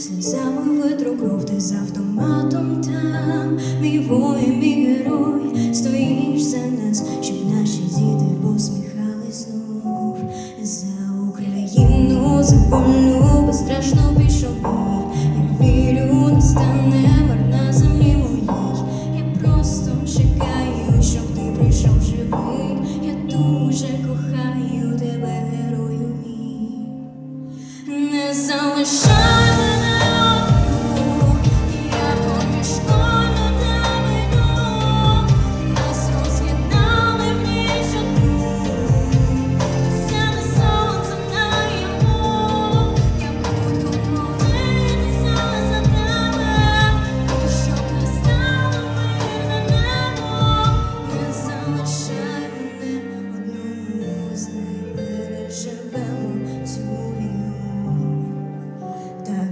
Сльозами витру кров ти з автоматом там, мій воїн, мій герой, стоїш за so ashamed.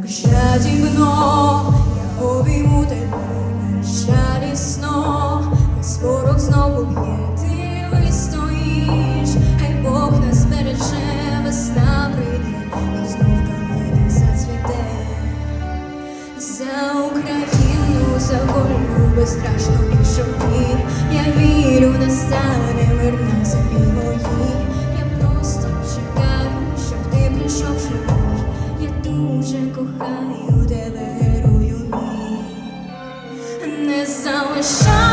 Прощаті мною, я обійму тебе, прощалі сном, знову б'є, ти вистоїш, хай Бог нас береже, весна прийде, і знов калина за Україну, за волю безстрашну. I would ever heard you need. And there's.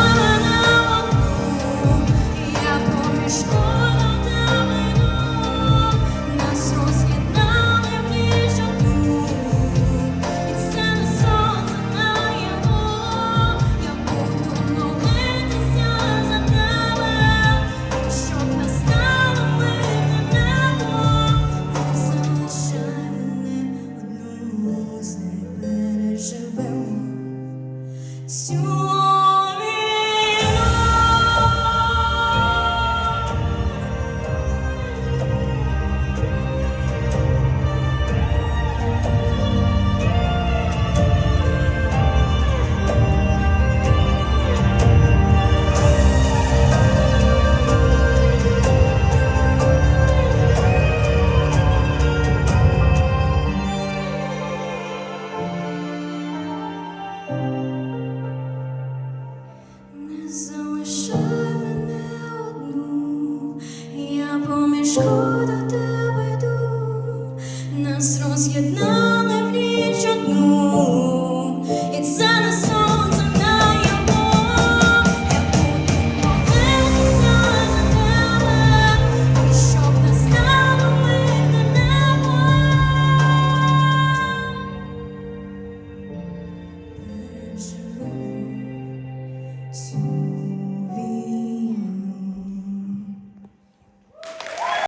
Шкода тебе йду, нас роз'єднали в ніч одну, і це не сонце на його, я буду молитися за